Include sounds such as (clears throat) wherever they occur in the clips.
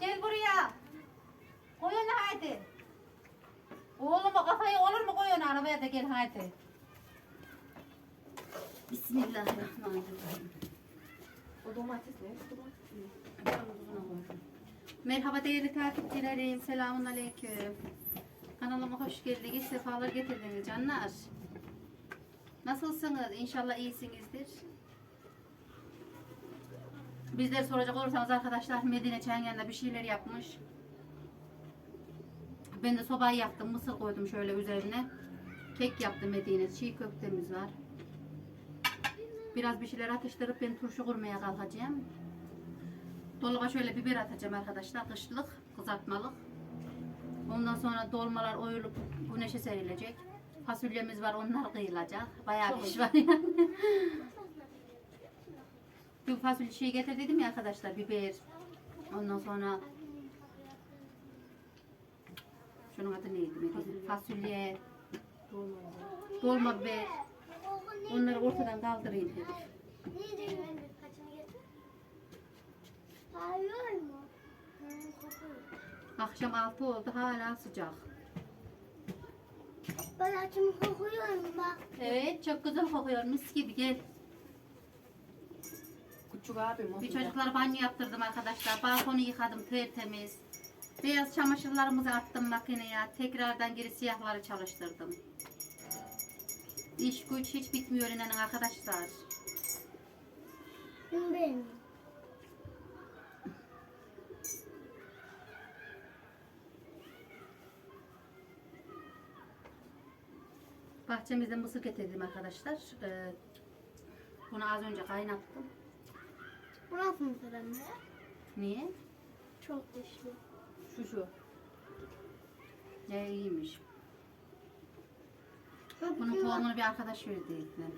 Gel buraya. Koy onu haydi. Oğluma kafayı olur mu koy onu arabaya da gel haydi. Bismillahirrahmanirrahim. O domates ne? Domates mi? Merhaba değerli takipçilerim. Selamun aleyküm. Kanalıma hoş geldiniz. Sefalar getirdiniz canlar. Nasılsınız? İnşallah iyisinizdir. Bizleri soracak olursanız arkadaşlar Medine Çengen'de bir şeyler yapmış. Ben de sobayı yaktım. Mısır koydum şöyle üzerine. Kek yaptım Medine. Çiğ köftemiz var. Biraz bir şeyler atıştırıp ben turşu kurmaya kalkacağım. Dolaba şöyle biber atacağım arkadaşlar. Kışlık, kızartmalık. Ondan sonra dolmalar oyulup güneşe serilecek. Fasulyemiz var, onlar kıyılacak. Bayağı bir iş var yani. (laughs) Bir fasulye şey getir dedim ya arkadaşlar, biber. Ondan sonra şunun adı neydi? Fasulye, fasulye dolma biber. Onları ortadan kaldırayım dedim. Akşam 6 oldu hala sıcak. Ben açımı kokuyorum bak. Evet çok güzel kokuyor mis gibi gel. Küçük abim o. Bir çocuklara banyo yaptırdım arkadaşlar. Balkonu yıkadım tertemiz. Beyaz çamaşırlarımızı attım makineye. Tekrardan geri siyahları çalıştırdım. İş güç hiç bitmiyor inanın arkadaşlar. Benim. Bahçemizde mısır getirdim arkadaşlar. Ee, bunu az önce kaynattım. Bu nasıl mısır anne? Niye? Çok dişli. Şu şu. Ne iyiymiş. Bunun tohumunu bir arkadaş verdi. ilkten.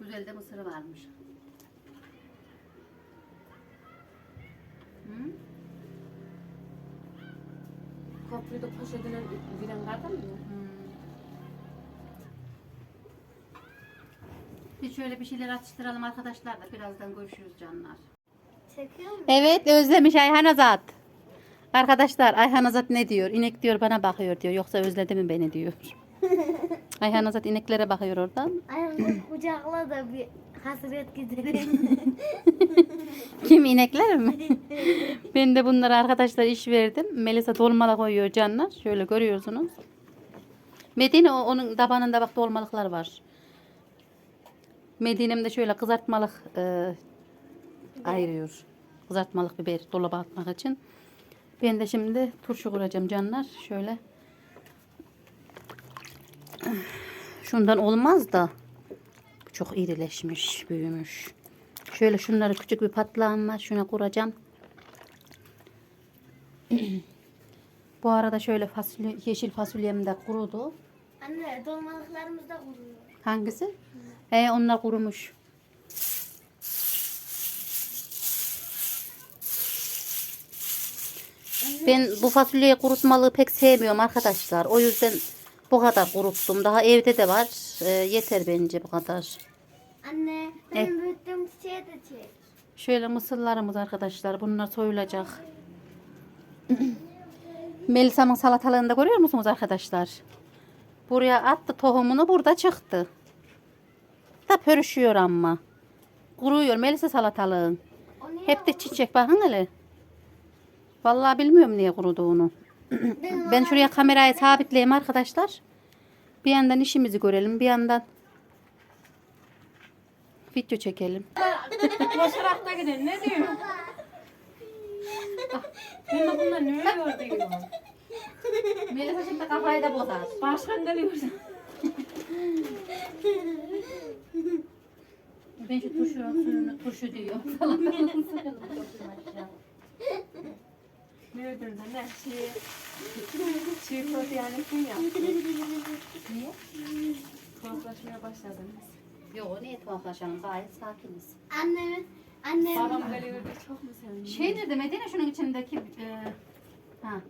Güzel de mısırı varmış. Hı? Köprüde poşetinden viren kardan mı? Hmm. Bir şöyle bir şeyler atıştıralım arkadaşlar da birazdan görüşürüz canlar. Çekiyor mu? Evet özlemiş Ayhan Azat. Arkadaşlar Ayhan Azat ne diyor? İnek diyor bana bakıyor diyor. Yoksa özledi mi beni diyor. (laughs) Ayhan Azat ineklere bakıyor oradan. Ayağımı kucakla da bir hasret giderim. (laughs) Kim inekler mi? (laughs) ben de bunlara arkadaşlar iş verdim. Melisa dolmalık koyuyor canlar. Şöyle görüyorsunuz. Medine o- onun tabanında bak dolmalıklar var. Medine'm de şöyle kızartmalık e, ayırıyor. Kızartmalık biber dolaba atmak için. Ben de şimdi turşu kuracağım canlar. Şöyle. Şundan olmaz da. Çok irileşmiş, büyümüş. Şöyle şunları küçük bir patlağım var. Şuna kuracağım. Bu arada şöyle fasulye, yeşil fasulyem de kurudu. Anne dolmalıklarımız da kuruyor. Hangisi? He onlar kurumuş. Ben bu fasulyeyi kurutmalığı pek sevmiyorum arkadaşlar. O yüzden bu kadar kuruttum. Daha evde de var. Ee, yeter bence bu kadar. Anne benim büyüttüğüm çiçeği de çek. Şöyle mısırlarımız arkadaşlar. Bunlar soyulacak. (clears throat) Melisa'nın salatalığını da görüyor musunuz arkadaşlar? Buraya attı tohumunu burada çıktı. Da pörüşüyor ama. Kuruyor Melisa salatalığın. Hep de çiçek bakın hele. Vallahi bilmiyorum niye kuruduğunu. (clears throat) ben şuraya kamerayı sabitleyeyim arkadaşlar. Bir yandan işimizi görelim. Bir yandan video çekelim. (laughs) Koşarak da gidelim ne diyor? (laughs) Ben de bunlar ne öyle diyor. Melisa şimdi kafayı da bozar. Başkan geliyor. Ben şu turşu suyunu turşu diyor. Ne ödün sen ne? Şey, çiğ köfte yani kim yaptı? Niye? Konuşmaya başladınız. Yok niye tuhaflaşalım gayet sakiniz. Anne, anne. Babam geliyor çok mu sevindim? Şey nerede Medine şunun içindeki e, ha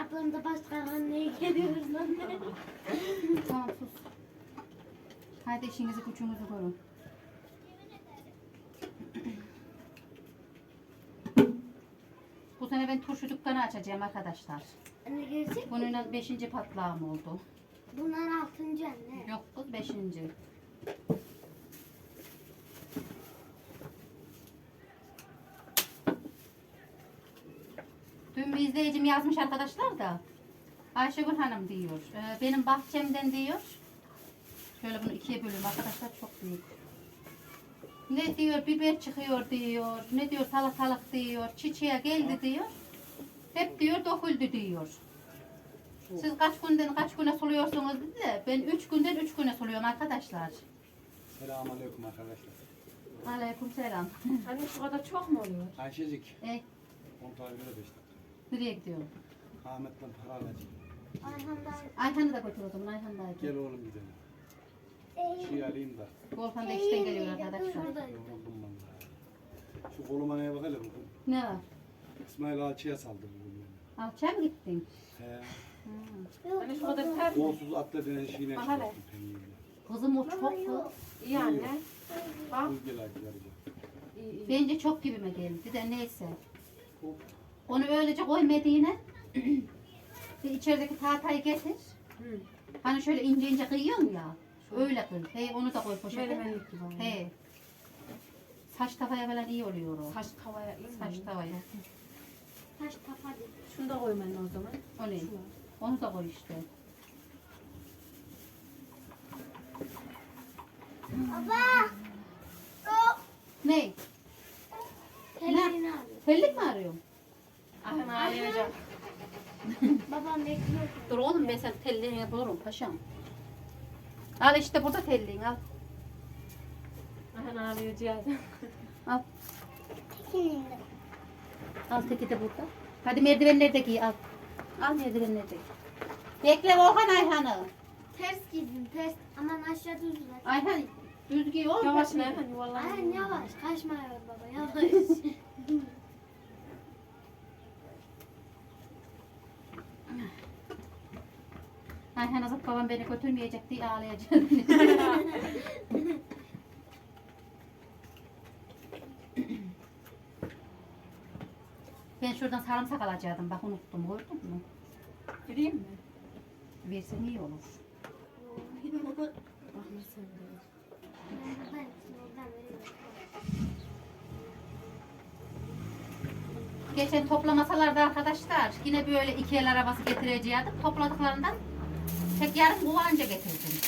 Ablam da başka anneye geliyoruz anne. (laughs) tamam sus. Hadi işinizi kuçunuzu koyun. (clears throat) Bu sene ben turşu dükkanı açacağım arkadaşlar. Anne gerçek mi? Beşinci patlağım oldu. Bunlar altıncı anne. Yok kız beşinci. Bir izleyicim yazmış arkadaşlar da. Ayşegül Hanım diyor. "e, benim bahçemden diyor. Şöyle bunu ikiye bölüyorum arkadaşlar çok büyük. Ne diyor biber çıkıyor diyor. Ne diyor salatalık diyor. Çiçeğe geldi diyor. Hep diyor döküldü diyor. Siz kaç günden kaç güne suluyorsunuz dedi de ben üç günden üç güne suluyorum arkadaşlar. Selamünaleyküm arkadaşlar. Aleyküm selam. Hani şu kadar çok mu oluyor? Ayşecik, E, kontrol göre 5 dakika. Nereye gidiyorum? Ahmet'le para alacağım. Ayhan'ı da götür o zaman Ayhan da Gel oğlum gidelim. Şey alayım da. Volkan da işten geliyor arkadaşlar. Yoruldum vallahi. Şu koluma neye bak hele bugün. Ne var? İsmail Alçı'ya saldı bugün. Alçaya mı gittin? He. Hani şu kadar ter mi? Kolsuz atla denen şeyine Aha çıkarttım. Kızım o çok kız. İyi anne. Bak. Kuz gel yarıca. Bence çok gibime geldi de neyse. Hop. Onu öylece koy Medine. (clears throat) Bir içerideki tahtayı getir. Hı. Hani şöyle ince ince kıyıyorsun ya. Öyle kıy. He onu da koy poşete. Menemenlik gibi. He. Saç tavaya falan iyi oluyor o. Saç tavaya iyi mi? Saç tavaya. Taş kafa dedi. Şunu da koy ben o zaman. O ne? Şu var. Onu da koy işte. Baba. Ne? Tellerini alıyor. Tellik mi arıyorum? Ahın ağlayacak. Babam bekliyor. Dur oğlum ben sen telliğini bulurum paşam. Al işte burada telliğin al. Ahın ağlıyor cihaz. Al. Tekininde. Al teki de burada. Hadi merdivenleri de giy al. Al merdivenleri de giy. Bekle Volkan Ayhan'ı. Ters giydim ters. Aman aşağı düz ver. Ayhan düz giy oğlum. Yavaş Ahın yuvarlan. Ayhan yavaş. Kaçma yavaş baba yavaş. (laughs) Ayhan azap babam beni götürmeyecek diye ağlayacak. ben şuradan sarımsak alacaktım. Bak unuttum gördün mü? Gireyim mi? Versen iyi olur. Geçen toplamasalardı arkadaşlar yine böyle iki el arabası getireceğim. Topladıklarından tek yarım kova anca getirdim.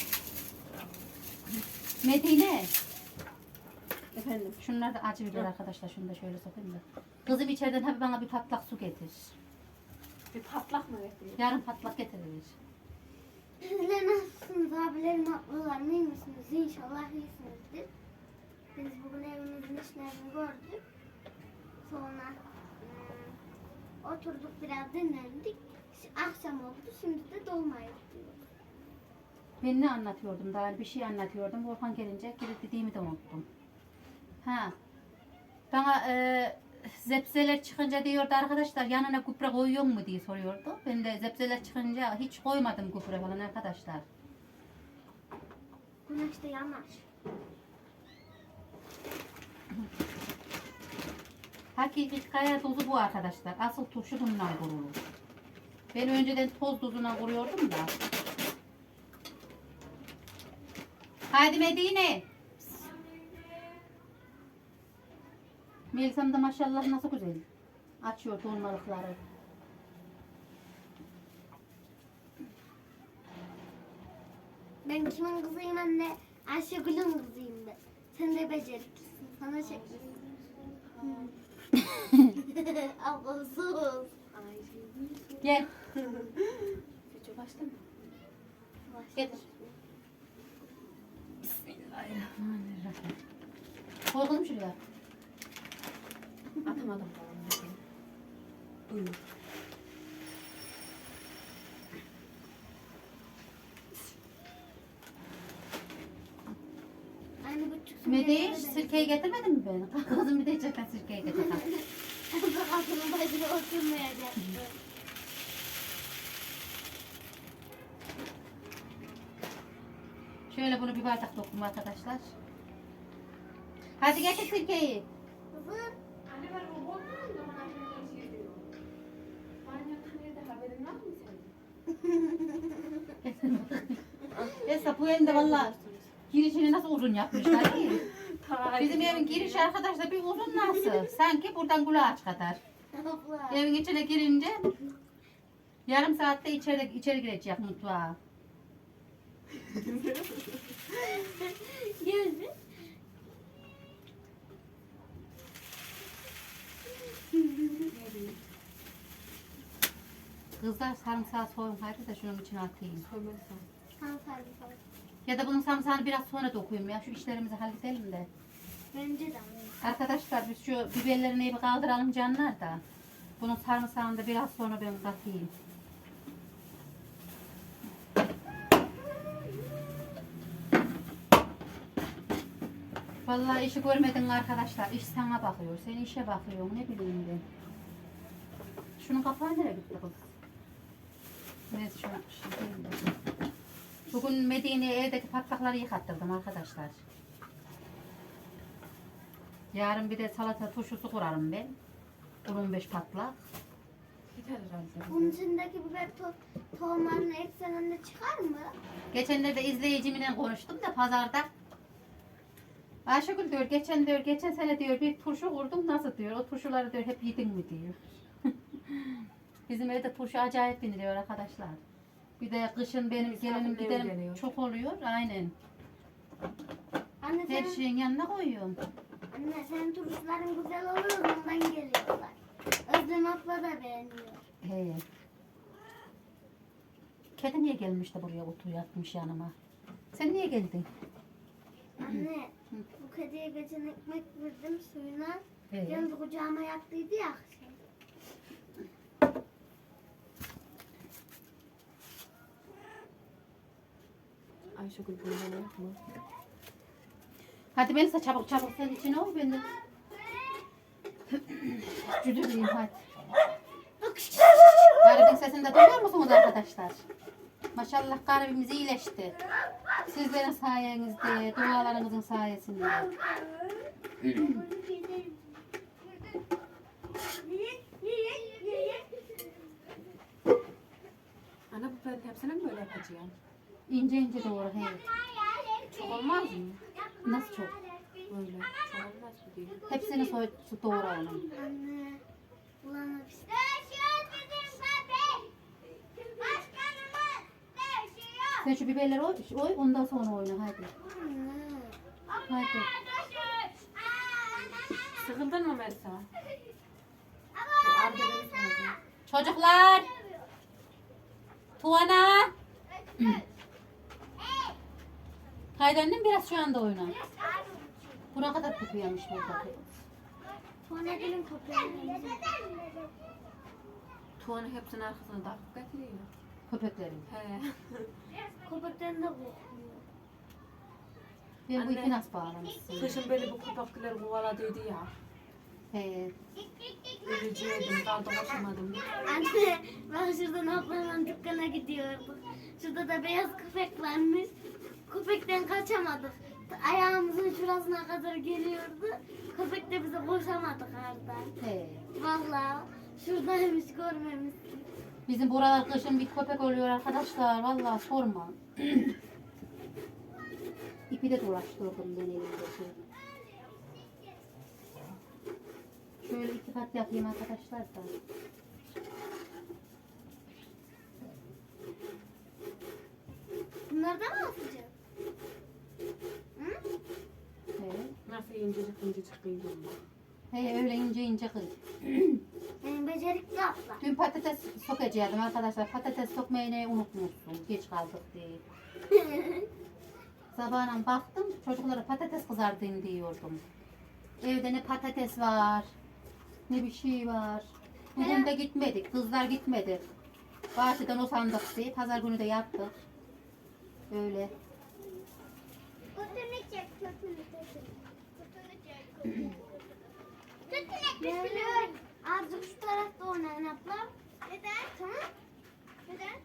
Medine. Efendim. Şunlar da acı biber arkadaşlar. Şunu da şöyle sokayım da. Kızım içeriden tabii bana bir patlak su getir. Bir patlak mı bekliyor? Yarın patlak getirilir. Sizler nasılsınız abilerim ablalar iyi misiniz? İnşallah iyisinizdir. Biz bugün evimizin işlerini gördük. Sonra ım, oturduk biraz dinlendik. Akşam oldu şimdi de dolma yapıyoruz. Ben ne anlatıyordum daha bir şey anlatıyordum. Volkan gelince gidip dediğimi de unuttum. Ha. Bana e, zepseler çıkınca diyordu arkadaşlar yanına gübre koyuyor mu diye soruyordu. Ben de zepseler çıkınca hiç koymadım gübre falan arkadaşlar. Güneş de yanar. Hakiki kaya tozu bu arkadaşlar. Asıl turşu bundan kurulur. Ben önceden toz tozuna kuruyordum da. Haydi Medine. Melisa'm da maşallah nasıl güzel. Açıyor dolmalıkları. Ben kimin kızıyım anne? Ayşegül'ün kızıyım ben. Sen de beceriklisin. Sana çekmişsin. (laughs) Abla sus. Ay. Gel. Video başta mı? Getir. Bismillahirrahmanirrahim. Koy kızım şuraya. Atamadım. Buyur. Medeyi sirkeyi getirmedin mi ben? Kızım bir de içerken sirkeyi getir. (laughs) Kapının başına oturmayacak. (laughs) Şöyle bunu bir bardak doktum arkadaşlar. Hadi getir sirkeyi. Kızım. yatak nerede haberin var mı senin? (laughs) Esra bu evde valla girişini nasıl uzun yapmışlar ki? (laughs) Bizim evin girişi arkadaşlar bir uzun nasıl? (laughs) Sanki buradan kulaç kadar. Evin içine girince yarım saatte içeri, içeri girecek mutfağa. (laughs) Geldi. Kızlar sarımsağı soyun haydi da şunun içine atayım. Koymazsan. Tamam hadi. Ya da bunun sarımsağını biraz sonra dokuyayım ya. Şu işlerimizi halledelim de. Bence de. Arkadaşlar biz şu biberlerini bir kaldıralım canlar da. Bunun sarımsağını da biraz sonra ben katayım. Vallahi işi görmedin arkadaşlar. İş sana bakıyor. Sen işe bakıyor. Ne bileyim ben. Şunun kapağı nereye gitti kız? Neyse şunu şey diyeyim de. Bugün Medine'ye evdeki patlakları yıkattırdım arkadaşlar. Yarın bir de salata turşusu kurarım ben. 15 patlak. Yeter herhalde. Bunun içindeki biber to tohumlarını eksen anne çıkar mı? Geçenlerde izleyicimle konuştum da pazarda. Ayşegül diyor geçen diyor geçen sene diyor bir turşu kurdum nasıl diyor o turşuları diyor hep yedin mi diyor. (laughs) Bizim evde turşu acayip biniliyor arkadaşlar. Bir de kışın benim gelinim Misafirler giderim geliyor. çok oluyor aynen. Anne Her sen, şeyin yanına koyuyorum. anne senin turşuların güzel oluyor ondan geliyorlar. Özlem abla da beğeniyor. He. Kedi niye gelmiş de buraya oturuyor yatmış yanıma? Sen niye geldin? Anne bu kediye geçen ekmek verdim suyuna. He. Geldi kucağıma yattıydı ya. Ayşegül bunu bana yapma. Hadi Melisa çabuk çabuk sen içine ol ben de. Cüdürlüyüm hadi. Garibin sesini de duyuyor musunuz arkadaşlar? Maşallah garibimiz iyileşti. Sizlerin sayenizde, dualarınızın sayesinde. Ana bu ben hepsini mi böyle yapacağım? İnce ince doğru he. Çok olmaz mı? Nasıl çok? Böyle. Çok olmaz mı diye. Hepsini soy doğrayalım. Anne bulanıp Sen şu biberleri oy, oy ondan sonra oyna hadi. Hadi. Sıkıldın mı Melisa? Çocuklar! Tuana! Haydi annem biraz şu anda oyna. Buna kadar kopuyormuş burada. Tuana gelin köpeğini. Tuğanı hepsinin arkasına takıp getiriyor. Köpeklerin. He. Köpekten de korkmuyor. Ben bu Anne. ipi nasıl bağlamışsın? Kışın böyle bu köpekler kovaladıydı ya. He. Ölücüydüm, dalda koşamadım. Anne ben şuradan ablamın dükkana gidiyorduk. Şurada da beyaz köpek varmış. Köpekten kaçamadık. Ayağımızın şurasına kadar geliyordu. Köpek de bize koşamadık oradan. He. Vallahi şuradaymış görmemişsin. Bizim buralar kışın bir köpek oluyor arkadaşlar. Vallahi sorma. (clears throat) İpi de dolaştırdım ben elimde. Şöyle iki kat yapayım arkadaşlar da. Bunlardan mı atacağım? Hı? He. Nasıl incecik incecik kıydım He öyle ince ince kıy. Yani becerikli abla. Dün patates sokacaktım arkadaşlar. Patates sokmayı ne unutmuşsun. Geç kaldık diye. (laughs) Sabahına baktım çocuklara patates kızartayım diyordum. Evde ne patates var ne bir şey var. Bugün de gitmedik. Kızlar gitmedi. Bahçeden o sandık diye. Pazar günü de yaptık. Öyle. Kötünü çek, kötünü çek. Mevlüt. Azıcık şu tarafta oynayın abla. Tamam. Neden?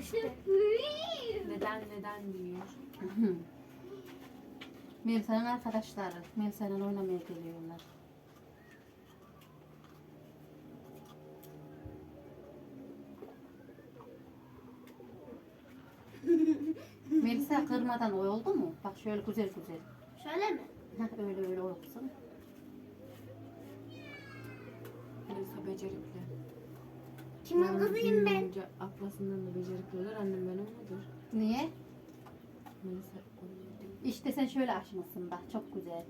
İşte. Neden neden diyor. (laughs) Mevsan'ın arkadaşları. Mevsan'ın oynamaya geliyorlar. (laughs) Melisa kırmadan oy oldu mu? Bak şöyle güzel güzel. Şöyle mi? Ha, öyle öyle olsun. Melisa becerikli. Kimin kızıyım ben? büyüyünce Ablasından da becerikli olur. Annem ben olmadır. Niye? Melisa İşte sen şöyle açmışsın bak çok güzel.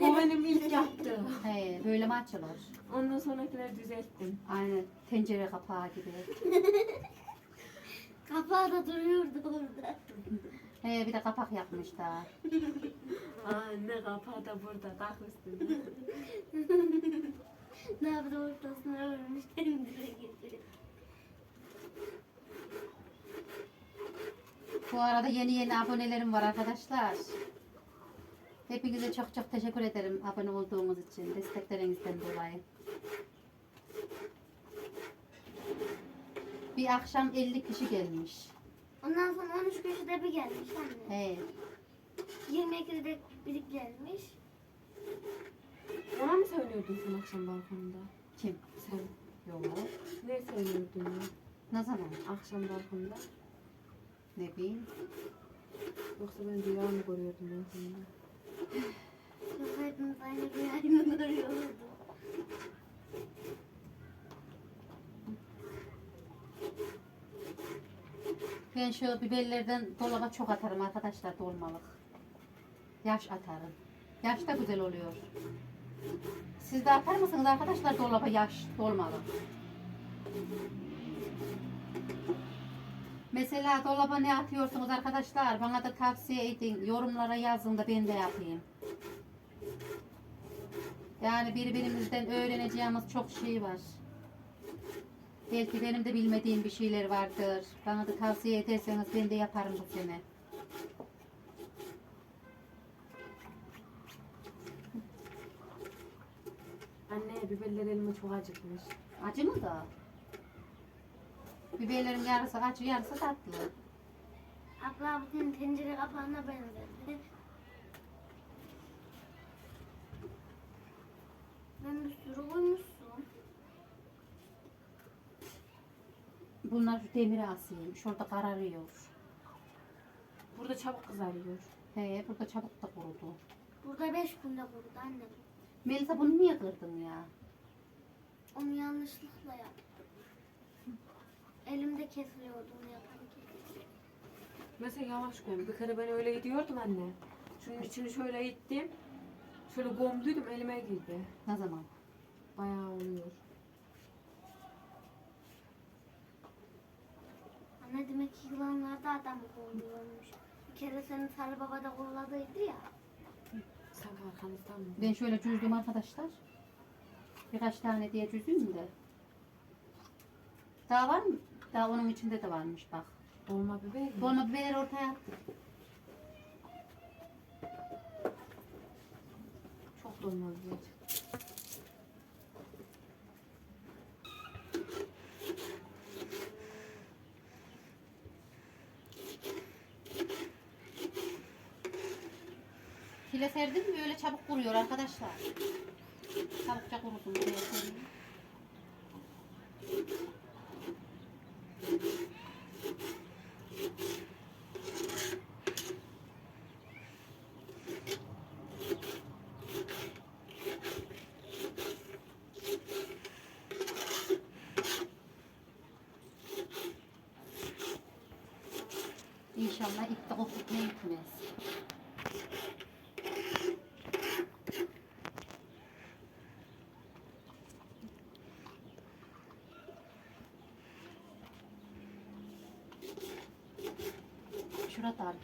O benim ilk yaptığım. He böyle mi açılır? Ondan sonrakileri düzelttim. Aynı tencere kapağı gibi. (laughs) Kapağı da duruyordu orada. He bir de kapak yapmış daha. Anne kapağı da burada. Tak üstüne. (laughs) ne yaptı ortasına örmüş. Kendine getiriyor. Bu arada yeni yeni abonelerim var arkadaşlar. Hepinize çok çok teşekkür ederim abone olduğunuz için, desteklerinizden dolayı. Bir akşam 50 kişi gelmiş. Ondan sonra 13 köşede bir gelmiş anne. He, 22'de biri gelmiş. Ona mı söylüyordun sen akşam balkonda? kim? Sen Yok. ne söylüyordun ya? Ne zaman? Akşam balkonda. Ne bileyim. Yoksa ben rüya mı görüyordum balkonda? Yoksa hepimiz aynı bir aynı görüyordu. Ben şu biberlerden dolaba çok atarım arkadaşlar dolmalık. Yaş atarım. Yaş da güzel oluyor. Siz de atar mısınız arkadaşlar dolaba yaş dolmalık? Mesela dolaba ne atıyorsunuz arkadaşlar? Bana da tavsiye edin. Yorumlara yazın da ben de yapayım. Yani birbirimizden öğreneceğimiz çok şey var. Belki benim de bilmediğim bir şeyler vardır. Bana da tavsiye ederseniz ben de yaparım bu sene. Anne biberler elime çok acıkmış. Acı mı da? Biberlerin yarısı acı, yarısı tatlı. Abla bu senin tencere kapağına benzedi. Ben bir sürü koymuşsun. Bunlar şu demire asayım. Şurada kararıyor. Burada çabuk kızarıyor. He, burada çabuk da kurudu. Burada 5 günde kurudu anne. Melisa bunu niye kırdın ya? Onu yanlışlıkla yaptım. Elimde kesiliyordu onu yaparken. Mesela yavaş koyun. Bir kere ben öyle gidiyordum anne. Şunun içini şöyle ittim. Şöyle gomduydum elime girdi. Ne zaman? Bayağı oluyor. Anne demek ki yılanlar da adamı kovalıyormuş. Bir kere senin sarı baba da kolladıydı ya. Sanki arkamızdan mı? Ben şöyle cüzdüm arkadaşlar. Birkaç tane diye cüzdüm de. Daha var mı? Daha onun içinde de varmış bak. Dolma biber mi? Dolma biberleri ortaya attık. Çok dolma biber. File serdim mi öyle çabuk kuruyor arkadaşlar. Çabukça kurusun. buraya koyayım. İnşallah ip de kopup ne gitmez.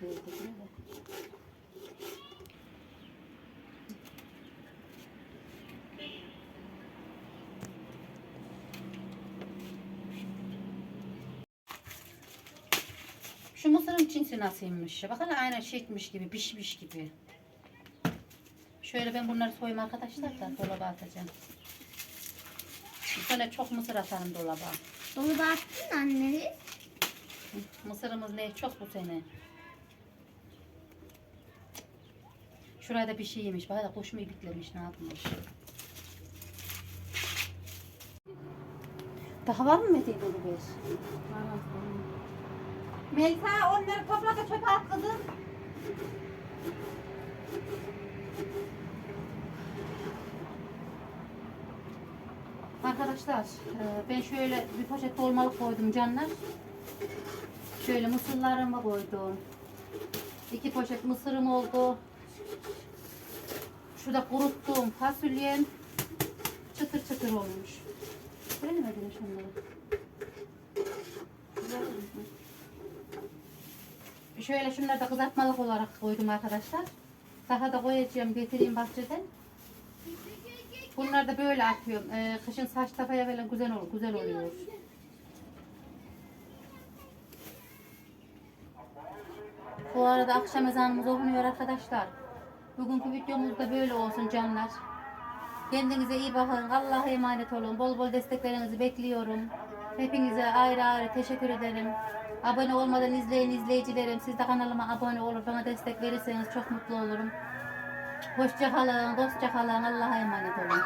Geldi değil mi? Şu mısırın cinsi nasılmış? Bak hele aynen şeytmiş gibi, pişmiş gibi. Şöyle ben bunları soyayım arkadaşlar da dolaba atacağım. Sene çok mısır atarım dolaba. Da attın anne. Mısırımız ne çok bu sene. Şurada bir şey yemiş. Da kuş mu ibiklemiş ne yapmış. Daha var mı Medine aslında. Melisa onları topla da çöpe at kızım. Arkadaşlar e, ben şöyle bir poşet dolmalık koydum canlar. Şöyle mısırlarımı koydum. İki poşet mısırım oldu. Şurada kuruttuğum fasulyem çıtır çıtır olmuş. Beğenmedin şunları. Şöyle şunları da kızartmalık olarak koydum arkadaşlar. Daha da koyacağım getireyim bahçeden. Bunları da böyle atıyorum. Ee, kışın saç tafaya böyle güzel olur, güzel oluyor. Bu arada akşam ezanımız okunuyor arkadaşlar. Bugünkü videomuz da böyle olsun canlar. Kendinize iyi bakın. Allah'a emanet olun. Bol bol desteklerinizi bekliyorum. Hepinize ayrı ayrı teşekkür ederim. Abone olmadan izleyin izleyicilerim. Siz de kanalıma abone olur bana destek verirseniz çok mutlu olurum. Hoşça kalın, dostça kalın. Allah'a emanet olun.